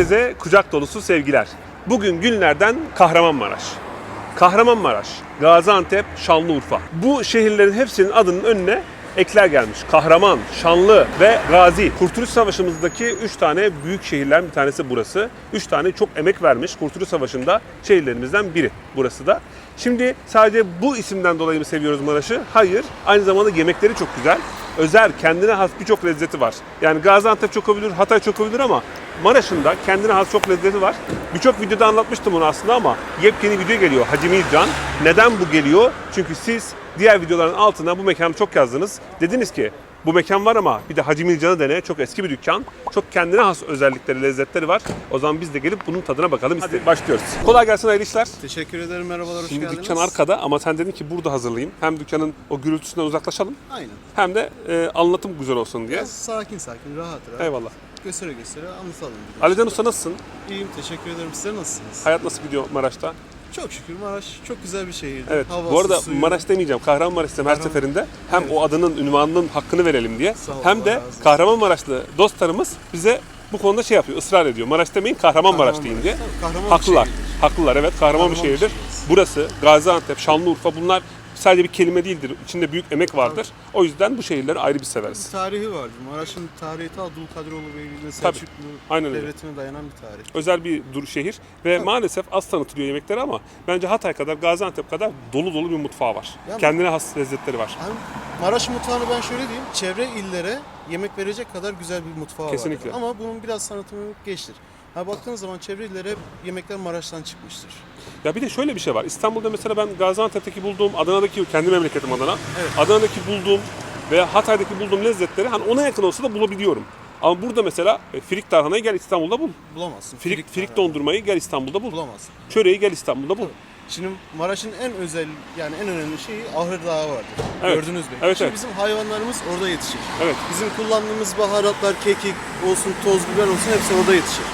Herkese kucak dolusu sevgiler. Bugün günlerden Kahramanmaraş. Kahramanmaraş, Gaziantep, Şanlıurfa. Bu şehirlerin hepsinin adının önüne ekler gelmiş. Kahraman, Şanlı ve Gazi. Kurtuluş Savaşı'mızdaki 3 tane büyük şehirler bir tanesi burası. 3 tane çok emek vermiş Kurtuluş Savaşı'nda şehirlerimizden biri burası da. Şimdi sadece bu isimden dolayı mı seviyoruz Maraş'ı? Hayır. Aynı zamanda yemekleri çok güzel. Özel, kendine has birçok lezzeti var. Yani Gaziantep çok övülür, Hatay çok övülür ama Maraş'ın da kendine has çok lezzeti var. Birçok videoda anlatmıştım onu aslında ama yepyeni video geliyor Hacimi Can. Neden bu geliyor? Çünkü siz diğer videoların altına bu mekanı çok yazdınız. Dediniz ki bu mekan var ama bir de Hacı Milcan'ı dene. Çok eski bir dükkan. Çok kendine has özellikleri, lezzetleri var. O zaman biz de gelip bunun tadına bakalım istedik. başlıyoruz. Kolay gelsin hayırlı işler. Teşekkür ederim. Merhabalar, hoş Şimdi geldiniz. dükkan arkada ama sen dedin ki burada hazırlayayım. Hem dükkanın o gürültüsünden uzaklaşalım Aynen. hem de e, anlatım güzel olsun diye. Biraz sakin sakin, rahat rahat. Eyvallah. Göstere göstere anlatalım. bir de. Alican Usta nasılsın? İyiyim, teşekkür ederim. Sizler nasılsınız? Hayat nasıl gidiyor Maraş'ta? Çok şükür Maraş çok güzel bir şehirdi. Evet. Havası, Bu arada suyu. Maraş demeyeceğim. Kahramanmaraş diyeceğim her Kahraman- seferinde. Hem Evet. o adının, ünvanının hakkını verelim diye. Sağ ol, hem Allah de razı olsun. Kahramanmaraşlı dostlarımız bize bu konuda şey yapıyor, ısrar ediyor. Maraş demeyin, Kahramanmaraş deyin diye. Tabii, kahraman bir Haklılar. şehirdir. Haklılar evet. Kahraman bir Kahraman bir şehirdir. Burası, Gaziantep, Şanlıurfa bunlar sadece bir kelime değildir. İçinde büyük emek vardır. O yüzden bu şehirleri ayrı bir severiz. Bir tarihi vardı. Maraş'ın tarihi ta Abdülkadiroğlu Beyliği'ne Tabii. Selçuklu Aynen öyle. devletine dayanan bir tarih. Özel bir dur şehir ve maalesef az tanıtılıyor yemekleri ama bence Hatay kadar, Gaziantep kadar dolu dolu bir mutfağı var. Yani- Kendine has lezzetleri var. Hem Maraş mutfağını ben şöyle diyeyim, çevre illere yemek verecek kadar güzel bir mutfağı Kesinlikle. vardır. Ama bunun biraz tanıtımı geçtir. Ha baktığınız zaman çevre illere hep yemekler Maraş'tan çıkmıştır. Ya bir de şöyle bir şey var. İstanbul'da mesela ben Gaziantep'teki bulduğum, Adana'daki kendi memleketim Adana. Evet. Adana'daki bulduğum ve Hatay'daki bulduğum lezzetleri hani ona yakın olsa da bulabiliyorum. Ama burada mesela e, firik tarhanayı gel İstanbul'da bul. Bulamazsın. Firik, firik, tarhana. dondurmayı gel İstanbul'da bul. bulamazsın. Çöreği gel İstanbul'da bul. Şimdi Maraş'ın en özel yani en önemli şeyi Ahır Dağı vardır. Evet. Gördünüz mü? Evet, Şimdi evet. bizim hayvanlarımız orada yetişir. Evet. Bizim kullandığımız baharatlar, kekik olsun, toz biber olsun hepsi orada yetişir.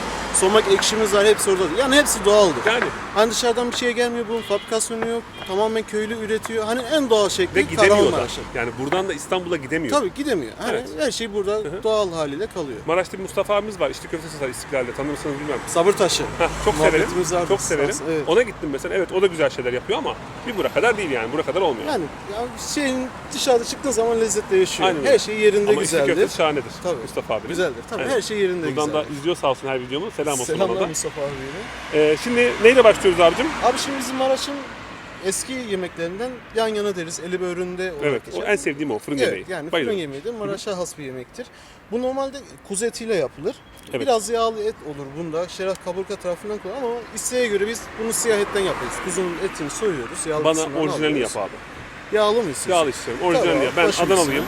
Somak ekşimiz var hepsi orada. Yani hepsi doğaldır. Yani Hani dışarıdan bir şeye gelmiyor bunun fabrikasyonu yok. Tamamen köylü üretiyor. Hani en doğal ve şekli gidemiyor da. Yani buradan da İstanbul'a gidemiyor. Tabii gidemiyor. Hani Evet. her şey burada doğal haliyle kalıyor. Maraş'ta bir Mustafa abimiz var. İşte köfte satar İstiklal'de. Tanır mısınız bilmem. Sabır taşı. Heh, çok severim. Muhabbetimiz vardı Çok severim. olsun, evet. Ona gittim mesela. Evet o da güzel şeyler yapıyor ama bir bura kadar değil yani. Bura kadar olmuyor. Yani ya şeyin dışarıda çıktığın zaman lezzet değişiyor. Aynen öyle. Her şey yerinde ama içli güzeldir. köftesi şahanedir. Tabii. Mustafa abinin. Güzeldir. Tabii Evet. her şey yerinde Buradan güzeldir. da izliyor sağ olsun her videomu. Selam olsun ona Selamlar da. Mustafa abiye. Ee, şimdi neyle başlıyoruz abicim? Abi şimdi bizim Maraş'ın eski yemeklerinden yan yana deriz. Eli böğründe olarak Evet, o geçer. en sevdiğim o fırın Evet, yemeği. yani Bayılırım. fırın yemeğidir. Maraş'a has bir yemektir. Bu normalde kuzu etiyle yapılır. Evet. Biraz yağlı et olur bunda. Şeref kaburga tarafından kullanılır ama isteğe göre biz bunu siyah etten yaparız. Kuzunun etini soyuyoruz. Yağlı Bana orijinalini alıyoruz. yap abi. Yağlı mı istiyorsun? Yağlı istiyorum. Orijinalini Tamam, yap. Ben başım Adanalıyım.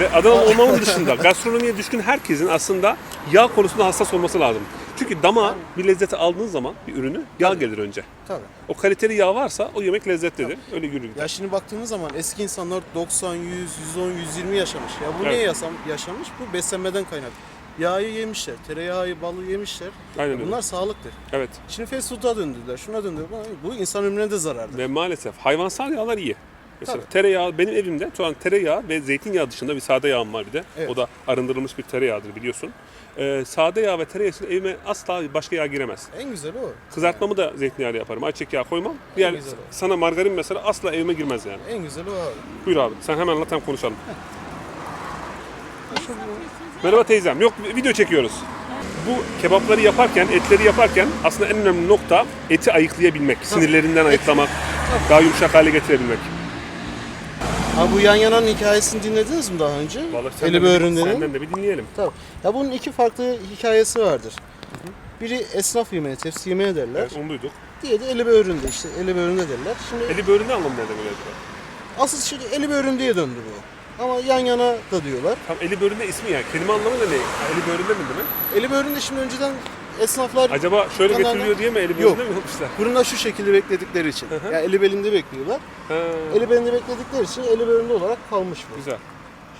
Ve Adanalı olmamın dışında gastronomiye düşkün herkesin aslında yağ konusunda hassas olması lazım. Çünkü dama bir lezzeti aldığın zaman bir ürünü yağ gelir önce. Tabii. O kaliteli yağ varsa o yemek lezzetlidir. Öyle yürür. Ya şimdi baktığınız zaman eski insanlar 90, 100, 110, 120 yaşamış. Ya bu Evet. niye yaşam, yaşamış? Bu beslenmeden kaynaklı. Yağı yemişler, tereyağı, balı yemişler. Aynen öyle. Bunlar sağlıktır. Evet. Şimdi fast food'a döndürdüler, şuna döndürdüler. Bu insan ömrüne de zarardır. Ve maalesef hayvansal yağlar iyi. Mesela Tabii. tereyağı benim evimde şu an tereyağı ve zeytinyağı dışında bir sade yağım var bir de. Evet. O da arındırılmış bir tereyağıdır biliyorsun. Ee, sade yağ ve tereyağı için evime asla başka yağ giremez. En güzeli o. Kızartmamı da zeytinyağıyla yaparım. Ayçiçek yağı koymam. Diğer güzel o. sana margarin mesela asla evime girmez yani. En güzeli o abi. Buyur abi. Sen hemen anlat hem konuşalım. Merhaba teyzem. Yok video çekiyoruz. Bu kebapları yaparken, etleri yaparken aslında en önemli nokta eti ayıklayabilmek. Sinirlerinden ayıklamak, daha yumuşak hale getirebilmek. Abi bu yan yananın hikayesini dinlediniz mi daha önce? Eli senden, de, böğründenin. senden de bir dinleyelim. Tabii. Ya bunun iki farklı hikayesi vardır. Biri esnaf yemeği, tepsi yemeği derler. Evet, onu duyduk. Diğeri de eli böğründe işte, eli böğründe derler. Şimdi Eli böğründe anlamı nerede böyle acaba? asıl şimdi eli böğründeye döndü bu. Ama yan yana da diyorlar. Tam eli böğründe ismi yani. Kelime anlamı da ne? Eli böğründe mi demek? Eli böğründe şimdi önceden esnaflar Acaba şöyle Kanalda- getiriliyor diye mi eli Yok. böğründe mi yapmışlar? fırında şu şekilde bekledikleri için. Hı. Yani eli belinde bekliyorlar. Ha, Eli belinde bekledikleri için eli böğründe olarak kalmış bu. güzel.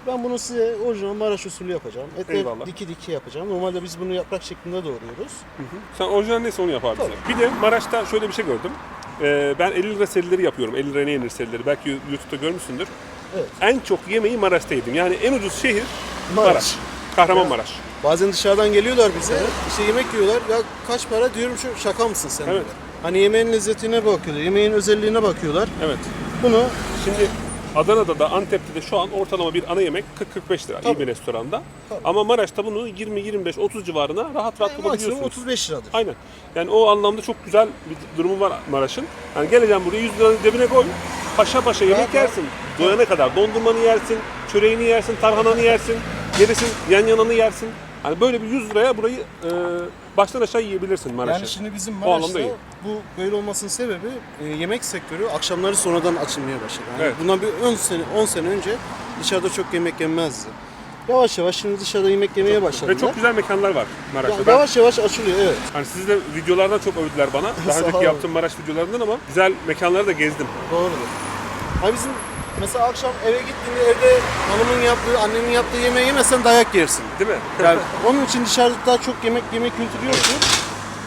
Ben bunu size orijinal Maraş usulü yapacağım. Etleri Eyvallah. diki diki yapacağım. Normalde biz bunu yaprak şeklinde doğruyoruz. Sen orijinal neyse onu yap abi bize. Bir de Maraş'ta şöyle bir şey gördüm. Ee, ben 50 lira serileri yapıyorum. 50 lira ne yenir serileri. Belki YouTube'da görmüşsündür. Evet. En çok yemeği Maraş'ta yedim. Yani en ucuz şehir Maraş. Maraş. Kahramanmaraş. Bazen dışarıdan geliyorlar bize. işte yemek yiyorlar. Ya kaç para diyorum şu şaka mısın sen? Evet. Hani yemeğin lezzetine bakıyorlar. Yemeğin özelliğine bakıyorlar. Evet. Bunu Şimdi Adana'da da Antep'te de şu an ortalama bir ana yemek 40-45 lira iyi Tabii. bir restoranda. Tabii. Ama Maraş'ta bunu 20-25-30 civarına rahat rahat maksimum bulabiliyorsunuz. 35 liradır. Aynen. Yani o anlamda çok güzel bir durumu var Maraş'ın. Yani geleceğim buraya 100 liranın cebine koy. Paşa paşa yemek rahat. yersin. Doyana kadar dondurmanı yersin, çöreğini yersin, tarhananı yersin, gerisi yan yananı yersin. Hani böyle bir 100 liraya burayı e, baştan aşağı yiyebilirsin Maraş'ı. Yani şimdi bizim O anlamda Maraş'ta iyi. bu böyle olmasının sebebi e, yemek sektörü akşamları sonradan açılmaya başladı. Yani Evet. Bundan bir 10 sene 10 sene önce dışarıda çok yemek yenmezdi. Yavaş yavaş şimdi dışarıda yemek yemeye başladılar. Ve çok güzel mekanlar var Maraş'ta. Yani Ben- yavaş yavaş açılıyor evet. Hani sizi de videolardan çok övdüler bana. Daha Sağ önceki olun. yaptığım Maraş videolarından ama güzel mekanları da gezdim. Doğrudur. Hani bizim mesela akşam eve gittiğinde evde hanımın yaptığı, annenin yaptığı yemeği yemezsen dayak yersin. Değil mi? Yani onun için dışarıda daha çok yemek yemek kültürü yoktu.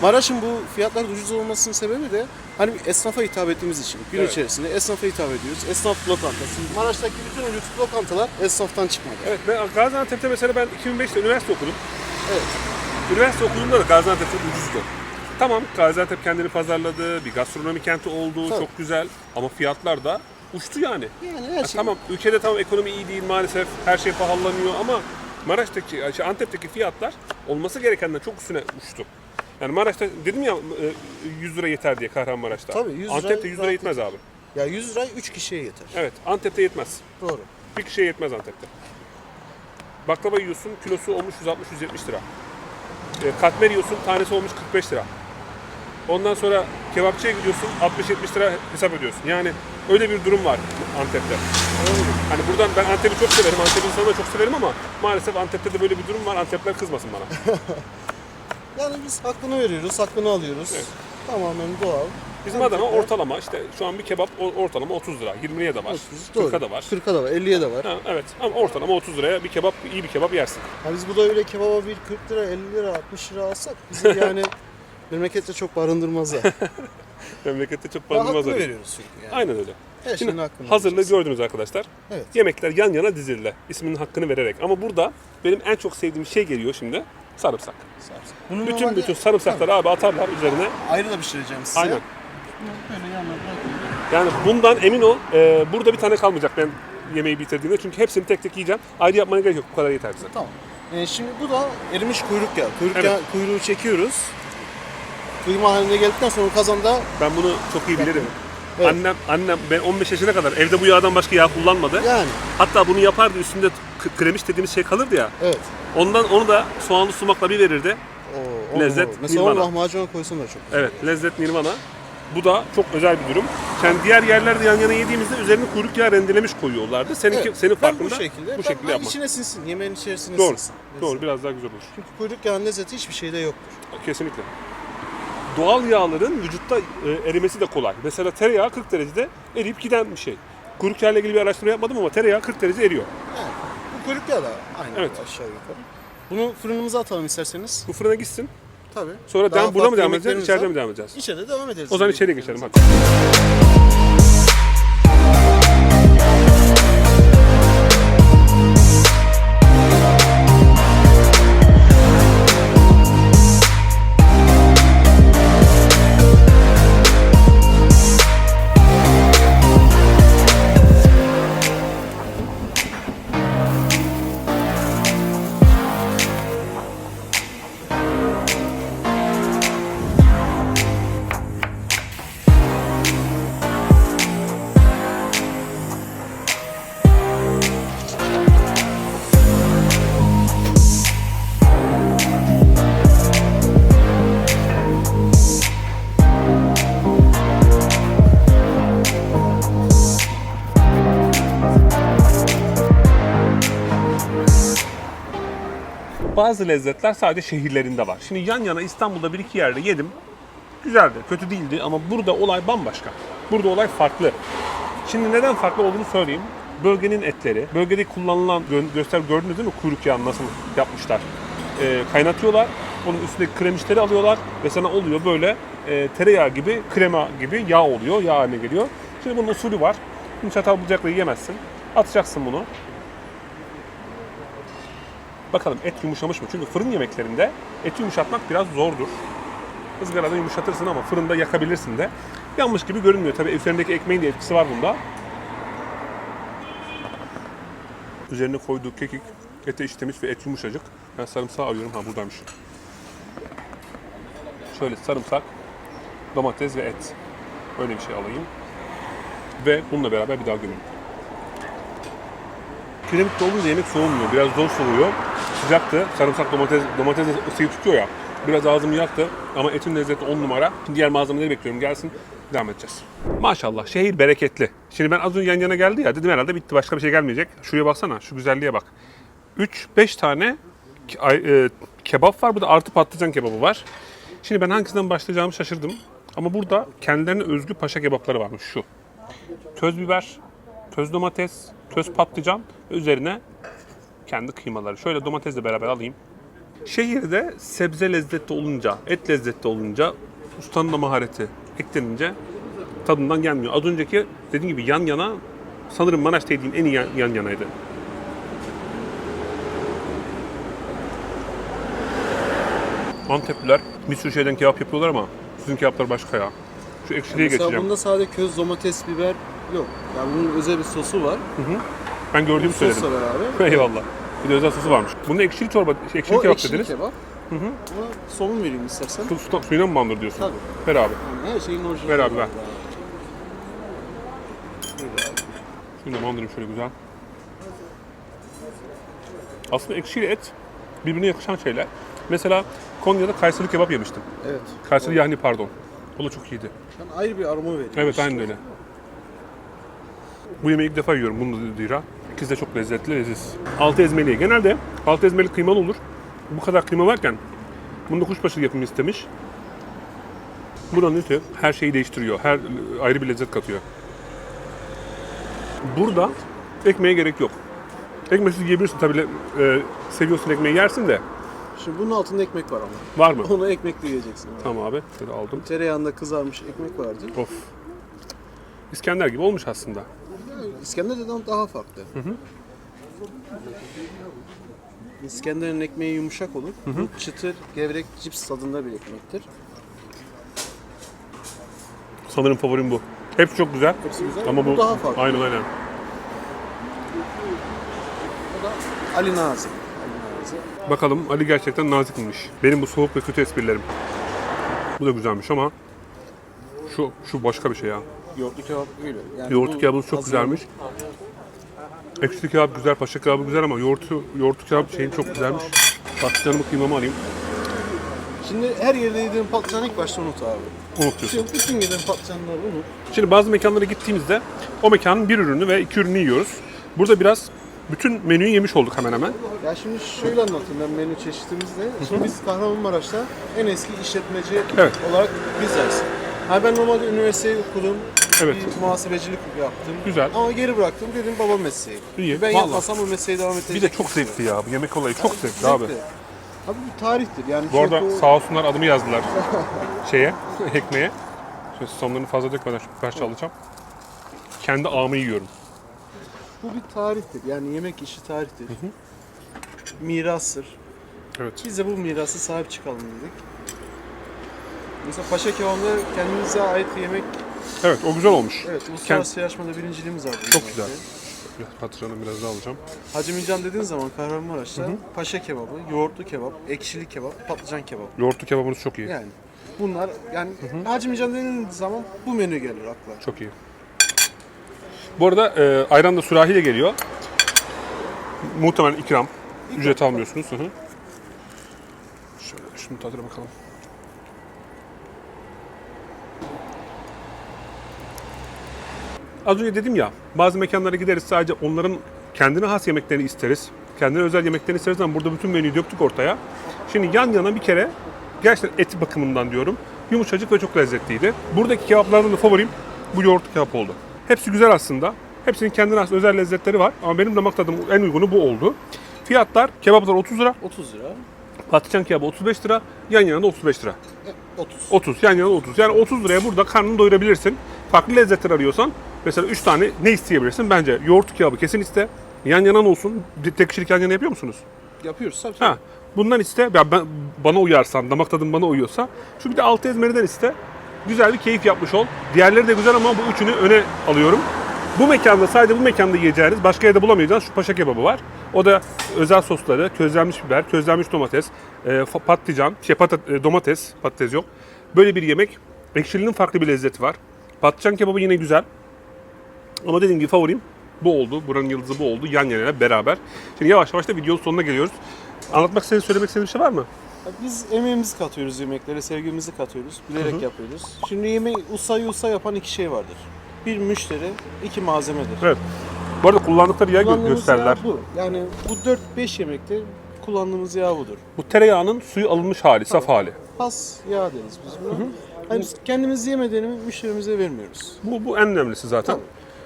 Maraş'ın bu fiyatların ucuz olmasının sebebi de hani esnafa hitap ettiğimiz için. Gün Evet. içerisinde esnafa hitap ediyoruz. Esnaf lokantası. Maraş'taki bütün ucuz lokantalar esnaftan çıkmadı. Evet ben Gaziantep'te mesela ben 2005'te üniversite okudum. Evet. Üniversite okuduğumda da Gaziantep çok ucuzdu. Tamam Gaziantep kendini pazarladı, bir gastronomi kenti oldu, Tabii. çok güzel ama fiyatlar da uçtu yani. Yani her Ha, şey. tamam ülkede tamam ekonomi iyi değil maalesef her şey pahalanıyor ama Maraş'taki, şey, Antep'teki fiyatlar olması gerekenden çok üstüne uçtu. Yani Maraş'ta dedim ya e, 100 lira yeter diye Kahramanmaraş'ta. Tabii, 100 lira Antep'te 100 lira yetmez abi. Ya 100 lira 3 kişiye yeter. Evet Antep'te yetmez. Doğru. Bir kişiye yetmez Antep'te. Baklava yiyorsun, kilosu olmuş 160-170 lira. E, katmer yiyorsun, tanesi olmuş 45 lira. Ondan sonra kebapçıya gidiyorsun, 60-70 lira hesap ödüyorsun. Yani öyle bir durum var Antep'te. Hani buradan ben Antep'i çok severim, Antep insanı da çok severim ama maalesef Antep'te de böyle bir durum var. Antepler kızmasın bana. Yani biz hakkını veriyoruz, hakkını alıyoruz. Evet. Tamamen doğal. Bizim Adana ortalama işte şu an bir kebap ortalama 30 lira. 20'ye de var. 30, 40'a da var. 40'a da var, 50'ye de var. Ha, evet ama ortalama 30 liraya bir kebap, iyi bir kebap yersin. Ha biz burada öyle kebaba bir 40 lira, 50 lira, 60 lira alsak bizi yani memlekette çok barındırmazlar. Memlekette çok barınmaz hakkını veriyoruz çünkü yani. Aynen öyle. Her Şimdi hakkını hazırlığı vereceğiz. gördünüz arkadaşlar. Evet. Yemekler yan yana dizildi. İsminin hakkını vererek. Ama burada benim en çok sevdiğim şey geliyor şimdi. Sarımsak. Bunu Bütün normalde- bütün sarımsakları abi atarlar üzerine. ayrı da pişireceğim size. Aynen. Böyle yanına bırakıyorum. Yani bundan emin ol e, burada bir tane kalmayacak ben yemeği bitirdiğimde. Çünkü hepsini tek tek yiyeceğim. Ayrı yapmana gerek yok. Bu kadar yeter bize. Tamam. Ee, şimdi bu da erimiş kuyruk yağı. Kuyruk Evet. yağı kuyruğu çekiyoruz. Kıyma haline geldikten sonra kazanda Ben bunu çok iyi bilirim. Evet. Annem, annem ben 15 yaşına kadar evde bu yağdan başka yağ kullanmadı. yani Hatta bunu yapardı üstünde k- kremiş dediğimiz şey kalırdı ya. evet. Ondan onu da soğanlı sumakla bir verirdi. Oo, on Lezzet. Mesela onu nirvana. lahmacuna koysan da çok güzel. Evet, lezzet nirvana. Bu da çok özel bir durum. Yani diğer yerlerde yan yana yediğimizde üzerine kuyruk yağı rendelemiş koyuyorlardı. Seninki, Evet, senin ben farkında bu şekilde, bu ben- şekilde ben yapmak. içine sinsin, yemeğin içerisine Doğru, sinsin. doğru. Biraz daha güzel olur. Çünkü kuyruk yağının lezzeti hiçbir şeyde yoktur. Kesinlikle. Doğal yağların vücutta e, erimesi de kolay. Mesela tereyağı 40 derecede eriyip giden bir şey. Kuyruk yağı ile ilgili bir araştırma yapmadım ama tereyağı 40 derece eriyor. Yani bu kuyruk yağı da aynı Evet. aşağı yukarı. Bunu fırınımıza atalım isterseniz. Bu fırına gitsin. Tabii. Sonra Daha devam, burada mı devam edeceğiz, içeride mi devam edeceğiz? İçeride devam ederiz. O zaman içeriye geçelim hadi. Bazı lezzetler sadece şehirlerinde var. Şimdi yan yana İstanbul'da bir iki yerde yedim. Güzeldi, kötü değildi ama burada olay bambaşka. Burada olay farklı. Şimdi neden farklı olduğunu söyleyeyim. Bölgenin etleri, bölgede kullanılan, gö- göster gördünüz değil mi kuyruk yağı nasıl yapmışlar? Ee, kaynatıyorlar, onun üstündeki kremişleri alıyorlar ve sana oluyor böyle e, tereyağı gibi, krema gibi yağ oluyor, yağ haline geliyor. Şimdi bunun usulü var. Şimdi çatal bıçakla yiyemezsin. Atacaksın bunu. Bakalım et yumuşamış mı? Çünkü fırın yemeklerinde et yumuşatmak biraz zordur. Izgarada yumuşatırsın ama fırında yakabilirsin de. Yanmış gibi görünmüyor. Tabii üzerindeki ekmeğin de etkisi var bunda. Üzerine koyduğu kekik, ete işlemiş ve et yumuşacık. Ben sarımsağı arıyorum. Ha buradaymış. Şöyle sarımsak, domates ve et. Öyle bir şey alayım. Ve bununla beraber bir daha gömeyim. Kiremitte olunca yemek soğumuyor. Biraz zor soğuyor. Sıcaktı. Sarımsak domates, domates ısıyı tutuyor ya. Biraz ağzımı yaktı ama etin lezzeti 10 numara. Diğer malzemeleri bekliyorum gelsin. Devam edeceğiz. Maşallah şehir bereketli. Şimdi ben az önce yan yana geldi ya dedim herhalde bitti başka bir şey gelmeyecek. Şuraya baksana şu güzelliğe bak. 3-5 tane e, kebap var. Burada artı patlıcan kebabı var. Şimdi ben hangisinden başlayacağımı şaşırdım. Ama burada kendilerine özgü paşa kebapları varmış şu. Köz biber, köz domates, köz patlıcan üzerine kendi kıymaları. Şöyle domatesle beraber alayım. Şehirde sebze lezzetli olunca, et lezzetli olunca, ustanın da mahareti eklenince tadından gelmiyor. Az önceki dediğim gibi yan yana sanırım Maraş'ta yediğim en iyi yan, yan yanaydı. Antepliler bir sürü şeyden kebap yapıyorlar ama sizin kebaplar başka ya. Şu ekşiliğe Mesela geçeceğim. bunda sadece köz, domates, biber yok. Yani bunun özel bir sosu var. Ben gördüğümü söyledim. Sosla beraber. Eyvallah. Bir de özel sosu varmış. Bunun ekşili çorba, şey, ekşili O kebap ekşili dediniz. kebap. Ama somun vereyim istersen. Su, su, suyuna mı bandır diyorsun? Tabii. Ver abi. Yani her şeyin orijinali. Ver abi, ver. Şunu da bandırayım şöyle güzel. Aslında ekşiyle et birbirine yakışan şeyler. Mesela Konya'da Kayseri kebap yemiştim. Evet. Kayseri yahni pardon. O da çok iyiydi. Yani ayrı bir aroma veriyor. Evet işte. aynen öyle. Bu yemeği ilk defa yiyorum bunu da dira. İkisi de çok lezzetli, leziz. Altı ezmeli. Genelde altı ezmeli kıymalı olur. Bu kadar kıyma varken bunda kuşbaşı yapımı istemiş. Buranın öte her şeyi değiştiriyor. Her ayrı bir lezzet katıyor. Burada ekmeğe gerek yok. Ekmeksiz yiyebilirsin tabii. e, seviyorsun ekmeği yersin de. Şimdi bunun altında ekmek var ama. Var mı? Onu ekmekle yiyeceksin. Abi. Tamam abi. Şöyle aldım. Tereyağında kızarmış ekmek vardı. Of. İskender gibi olmuş aslında. Yani İskender'den daha farklı. İskender'in ekmeği yumuşak olur. Bu çıtır, gevrek, cips tadında bir ekmektir. Sanırım favorim bu. Hepsi çok güzel. Hepsi güzel. Ama bu, bu, daha farklı. Aynen aynen. Bu da Ali Nazik. Ali Nazik. Bakalım Ali gerçekten nazikmiş. Benim bu soğuk ve kötü esprilerim. Bu da güzelmiş ama şu şu başka bir şey ya. Yoğurtlu kebap öyle. Yani Yoğurtlu bu kebabı çok güzelmiş. Ekşili kebap güzel, paşa kebabı güzel ama yoğurtlu, yoğurtlu kebap şeyin çok güzelmiş. Patlıcanımı kıymamı alayım. Şimdi her yerde yediğin patlıcanı ilk başta unut abi. Unutuyorsun. Şimdi bütün yediğin patlıcanları unut. Şimdi bazı mekanlara gittiğimizde o mekanın bir ürünü ve iki ürünü yiyoruz. Burada biraz bütün menüyü yemiş olduk hemen hemen. Ya şimdi şöyle anlatayım ben menü çeşitimizde. Şimdi biz Kahramanmaraş'ta en eski işletmeci Evet. olarak biziz. Ha ben normalde üniversiteyi okudum. Evet. Bir muhasebecilik yaptım. Güzel. Ama geri bıraktım dedim baba mesleği. İyi, Ben vallahi. yapmasam bu mesleğe devam edecek. Bir de çok zevkli ya. Bu yemek olayı çok zevkli abi. Abi bu tarihtir. Yani Bu arada çünkü- sağ olsunlar adımı yazdılar şeye, ekmeğe. Şöyle susamlarını fazla dökmeden şu parça alacağım. Kendi ağımı yiyorum. bu bir tarihtir. Yani yemek işi tarihtir. Mirastır. Evet. Biz de bu mirası sahip çıkalım dedik. Mesela Paşa Kebap'ta kendimize ait bir yemek. Evet o güzel olmuş. Evet, uluslararası yarışmada birinciliğimiz var. Çok güzel. Biraz patlıcanı biraz daha alacağım. Hacı Milcan dediğin zaman Kahramanmaraş'ta paşa kebabı, yoğurtlu kebap, ekşili kebap, patlıcan kebap. Yoğurtlu kebabınız çok iyi. Yani bunlar yani Hacı Milcan dediğin zaman bu menü gelir akla. Çok iyi. Bu arada e, ayran da sürahiyle geliyor. Muhtemelen ikram. Ücret almıyorsunuz. Hı hı. Şöyle şunu tadına bakalım. Az önce dedim ya, bazı mekanlara gideriz sadece onların kendine has yemeklerini isteriz. Kendine özel yemeklerini isteriz ama burada bütün menüyü döktük ortaya. Şimdi yan yana bir kere gerçekten eti bakımından diyorum. Yumuşacık ve çok lezzetliydi. Buradaki kebaplardan da favorim bu yoğurtlu kebap oldu. Hepsi güzel aslında. Hepsinin kendine has özel lezzetleri var ama benim damak tadım en uygunu bu oldu. Fiyatlar kebaplar 30 lira, 30 lira. patlıcan kebabı 35 lira, yan yana da 35 lira. e, 30. 30 yan yana 30. Yani 30 liraya burada karnını doyurabilirsin. Farklı lezzetler arıyorsan mesela 3 tane ne isteyebilirsin? Bence yoğurt kebabı kesin iste. Yan yana olsun. Bir Tek kişilik yan yana yapıyor musunuz? Yapıyoruz tabii. Ha, bundan iste. Ya ben, bana uyarsan, damak tadım bana uyuyorsa. Şu bir de altı ezmerinden iste. Güzel bir keyif yapmış ol. Diğerleri de güzel ama bu üçünü öne alıyorum. Bu mekanda sadece bu mekanda yiyeceğiniz başka yerde bulamayacağınız şu paşa kebabı var. O da özel sosları, közlenmiş biber, közlenmiş domates, e, fa- patlıcan, şey, patat, e, domates, patates yok. Böyle bir yemek. Ekşilinin farklı bir lezzeti var. Patlıcan kebabı yine güzel. Ama dediğim gibi favorim bu oldu. Buranın yıldızı bu oldu. Yan yana beraber. Şimdi yavaş yavaş da videonun sonuna geliyoruz. Anlatmak istediğin, söylemek istediğin bir şey var mı? Biz emeğimizi katıyoruz yemeklere, sevgimizi katıyoruz. Bilerek yapıyoruz. Şimdi yemeği ustayı usta yapan iki şey vardır. Bir müşteri, iki malzemedir. Evet. Bu arada kullandıkları yağ gö- Kullandığımız gösterdiler. yağ bu. Yani bu 4-5 yemekte kullandığımız yağ budur. Bu tereyağının suyu alınmış hali, saf hali. Has yağ deriz biz buna. Hani kendimiz yemediğini müşterimize vermiyoruz. Bu, bu en önemlisi zaten.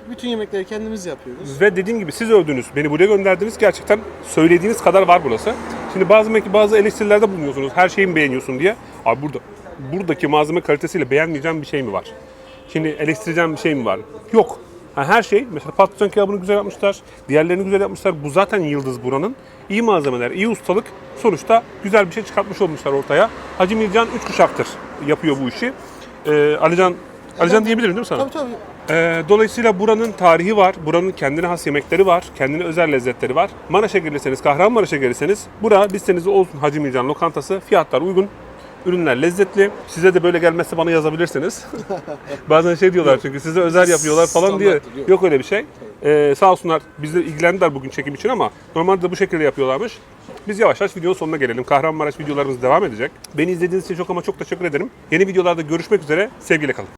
Bütün yemekleri kendimiz yapıyoruz. Ve dediğim gibi siz övdünüz, beni buraya gönderdiniz. Gerçekten söylediğiniz kadar var burası. Şimdi bazı bazı eleştirilerde bulunuyorsunuz. Her şeyi mi beğeniyorsun diye. Abi burada buradaki malzeme kalitesiyle beğenmeyeceğim bir şey mi var? Şimdi eleştireceğim bir şey mi var? Yok. Ha, her şey mesela patlıcan kebabını güzel yapmışlar. Diğerlerini güzel yapmışlar. Bu zaten yıldız buranın. İyi malzemeler, iyi ustalık. Sonuçta güzel bir şey çıkartmış olmuşlar ortaya. Hacı Mircan 3 kuşaktır yapıyor bu işi. Ee, Alican Alican diyebilirim değil mi sana? Tabii tabii. Ee, dolayısıyla buranın tarihi var, buranın kendine has yemekleri var, kendine özel lezzetleri var. Maraş'a gelirseniz, Kahramanmaraş'a gelirseniz, bura listenize olsun Hacı Mircan lokantası. Fiyatlar uygun, ürünler lezzetli. Size de böyle gelmezse bana yazabilirsiniz. Bazen şey diyorlar çünkü size özel yapıyorlar falan diye. Yok öyle bir şey. Ee, sağ olsunlar bizle ilgilendiler bugün çekim için ama normalde de bu şekilde yapıyorlarmış. Biz yavaş yavaş videonun sonuna gelelim. Kahramanmaraş videolarımız devam edecek. Beni izlediğiniz için çok ama çok teşekkür ederim. Yeni videolarda görüşmek üzere. Sevgiyle kalın.